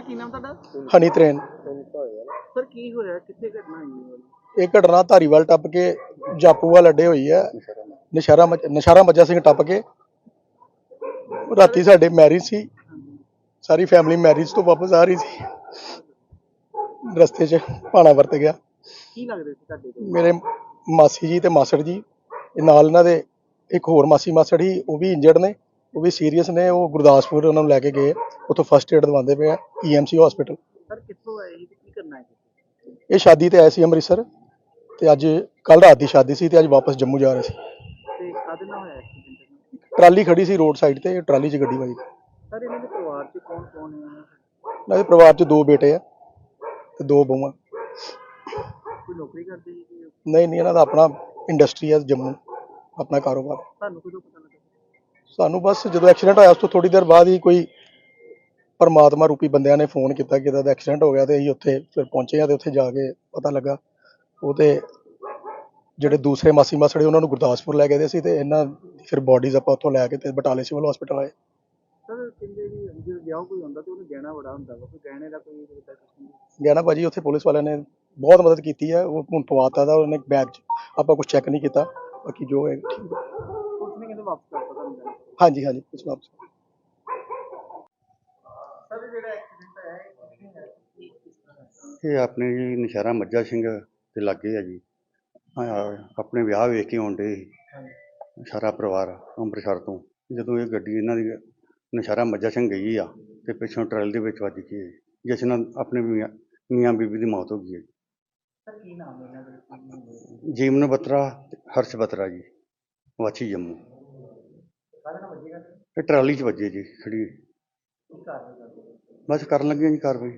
ਨਾਮ ਤੁਹਾਡਾ? ਹਨੀ ਤਰੇਨ। ਸਰ ਕੀ ਹੋਇਆ ਕਿੱਥੇ ਘਟਨਾ ਹੋਈ ਹੈ? ਇਹ ਘਟਨਾ ਧਾਰੀਵਾਲ ਟੱਪ ਕੇ ਜਾਪੂਵਾਲ ਅੱਡੇ ਹੋਈ ਹੈ। ਨਸ਼ਾਰਾ ਨਸ਼ਾਰਾ ਮੱਜਾ ਸਿੰਘ ਟੱਪ ਕੇ। ਰਾਤੀ ਸਾਡੇ ਮੈਰਿਜ ਸੀ। ਸਾਰੀ ਫੈਮਿਲੀ ਮੈਰਿਜ ਤੋਂ ਵਾਪਸ ਆ ਰਹੀ ਸੀ। ਰਸਤੇ 'ਚ ਪਾਣਾ ਵਰਤ ਗਿਆ। ਕੀ ਲੱਗਦੇ ਸੀ ਤੁਹਾਡੇ ਕੋਲ ਮੇਰੇ ਮਾਸੀ ਜੀ ਤੇ ਮਾਸੜ ਜੀ ਇਹ ਨਾਲ ਇਹਨਾਂ ਦੇ ਇੱਕ ਹੋਰ ਮਾਸੀ ਮਾਸੜ ਹੀ ਉਹ ਵੀ ਇੰਜਰਡ ਨੇ। ਉਹ ਵੀ ਸੀਰੀਅਸ ਨੇ ਉਹ ਗੁਰਦਾਸਪੁਰ ਉਹਨਾਂ ਨੂੰ ਲੈ ਕੇ ਗਏ। ਉੱਥੋਂ ਫਸਟ ਏਡ ਦਵਾਉਂਦੇ ਪਏ ਆ ਈਐਮਸੀ ਹਸਪੀਟਲ ਸਰ ਕਿੱਥੋਂ ਆਏ ਸੀ ਤੇ ਕੀ ਕਰਨਾ ਹੈ? ਇਹ ਸ਼ਾਦੀ ਤੇ ਆਏ ਸੀ ਅੰਮ੍ਰਿਤਸਰ ਤੇ ਅੱਜ ਕੱਲ ਰਾਤ ਦੀ ਸ਼ਾਦੀ ਸੀ ਤੇ ਅੱਜ ਵਾਪਸ ਜੰਮੂ ਜਾ ਰਹੇ ਸੀ। ਤੇ ਕਾਹਦੇ ਨਾਲ ਹੋਇਆ ਐਕਸੀਡੈਂਟ ਟਰਾਲੀ ਖੜੀ ਸੀ ਰੋਡ ਸਾਈਡ ਤੇ ਟਰਾਲੀ 'ਚ ਗੱਡੀ ਵੱਜੀ। ਸਰ ਇਹਨਾਂ ਦੇ ਪਰਿਵਾਰ 'ਚ ਕੌਣ ਕੌਣ ਹੈ ਇਹਨਾਂ ਦੇ? ਪਰਿਵਾਰ 'ਚ ਦੋ ਬੇਟੇ ਆ ਤੇ ਦੋ ਬਹੂਆਂ। ਕੋਈ ਨੌਕਰੀ ਕਰਦੇ ਸੀ? ਕਿ ਨਹੀਂ ਨਹੀਂ ਇਹਨਾਂ ਦਾ ਆਪਣਾ ਇੰਡਸਟਰੀ ਹੈ ਜੰਮੂ ਆਪਣਾ ਕਾਰੋਬਾਰ। ਤੁਹਾਨੂੰ ਕਦੋਂ ਪਤਾ ਲੱਗਾ ਸਾਨੂੰ ਬਸ ਜਦੋਂ ਐਕਸੀਡੈਂਟ ਹੋਇਆ ਉਸ ਤੋਂ ਥੋੜੀ ਦੇਰ ਬਾਅਦ ਹੀ ਕੋਈ ਪਰਮਾਤਮਾ ਰੂਪੀ ਬੰਦਿਆਂ ਨੇ ਫੋਨ ਕੀਤਾ ਕਿ ਇਹਦਾ ਦਾ ਐਕਸੀਡੈਂਟ ਹੋ ਗਿਆ ਤੇ ਅਸੀਂ ਉੱਥੇ ਫਿਰ ਪਹੁੰਚੇ ਆ ਤੇ ਉੱਥੇ ਜਾ ਕੇ ਪਤਾ ਲੱਗਾ। ਉਹ ਤੇ ਜਿਹੜੇ ਦੂਸਰੇ ਮਾਸੀ ਮਾਸੜੇ ਉਹਨਾਂ ਨੂੰ ਗੁਰਦਾਸਪੁਰ ਲੈ ਗਏ ਦੇ ਸੀ ਤੇ ਇਹਨਾਂ ਫਿਰ ਬੋਡੀਜ਼ ਆਪਾਂ ਉੱਥੋਂ ਲੈ ਕੇ ਤੇ ਬਟਾਲੇ ਸਿਵਲ ਹਸਪੀਟਲ ਆਏ। ਸਰ ਕਹਿੰਦੇ ਵੀ ਜਦੋਂ ਵਿਆਹ ਕੋਈ ਹੁੰਦਾ ਤੇ ਉਹਨੂੰ ਗਹਿਣਾ ਬੜਾ ਹੁੰਦਾ ਵਾ ਕੋਈ ਗਹਿਣੇ ਦਾ ਕੋਈ ਨਾ ਭਾਜੀ ਉੱਥੇ ਪੁਲਿਸ ਵਾਲਿਆਂ ਨੇ ਬਹੁਤ ਮਦਦ ਕੀਤੀ ਹੈ ਉਹ ਹੁਣ ਪਵਾਤਾ ਦਾ ਉਹਨੇ ਬੈਗ 'ਚ ਆਪਾਂ ਕੁਝ ਚੈੱਕ ਨਹੀਂ ਕੀਤਾ ਬਾਕੀ ਜੋ ਹੈ ਠੀਕ ਹੈ ਉਸਨੇ ਕਹਿੰਦੇ ਵਾਪਸ ਕਰ ਪਤਾ ਨਹੀਂ ਹਾਂਜੀ ਹਾਂਜੀ ਕੁਝ ਵਾਪਸ ਸਰ ਜਿਹੜਾ ਐਕਸੀਡੈਂਟ ਇਹ ਕਿੱਥੇ ਹੈ ਇਹ ਕਿਸ ਤਰ੍ਹਾਂ ਹੈ ਇਹ ਆਪਣੇ ਜੀ ਨਸ਼ਹਿਰਾ ਮੱਝਾ ਸਿੰਘ ਦੇ ਲਾਗੇ ਆ ਜੀ। ਆ- ਆਪਣੇ ਵਿਆਹ ਵੇਖ ਕੇ ਆਉਂਦੇ ਸਾਰਾ ਪਰਿਵਾਰ ਅੰਮ੍ਰਿਤਸਰ ਤੋਂ। ਜਦੋਂ ਇਹ ਗੱਡੀ ਇਹਨਾਂ ਦੀ ਨਸ਼ਹਿਰਾ ਮੱਝਾ ਸਿੰਘ ਗਈ ਆ ਤੇ ਪਿੱਛੋਂ ਟਰੈਲ ਦੇ ਵਿੱਚ ਵੱਜ ਗਈ ਹੈ ਜੀ, ਜਿਸ ਨਾਲ ਆਪਣੇ ਮੀਆਂ ਮੀਆਂ ਬੀਬੀ ਦੀ ਮੌਤ ਹੋ ਗਈ ਹੈ ਜੀ। ਸਰ ਕੀ ਨਾਮ ਹੈ ਇਹਨਾਂ ਦਾ? ਕੀ ਨਾਮ ਹੈ? ਜੀਵਨ ਬਤਰਾ ਹਰਸ਼ ਬਤਰਾ ਜੀ। ਵਾਚੀ ਜੰਮੂ। ਕਾਹਦੇ ਨਾਲ ਵੱਜੇਗਾ ਇਹ ਟਰਾਲੀ 'ਚ ਵੱਜੇ ਜੀ ਖੜੀ ਕੀ ਕਾਰਨ ਕਰਦੇ ਬਸ ਕਰਨ ਲੱਗੇ ਜੀ ਕਾਰਵਾਈ।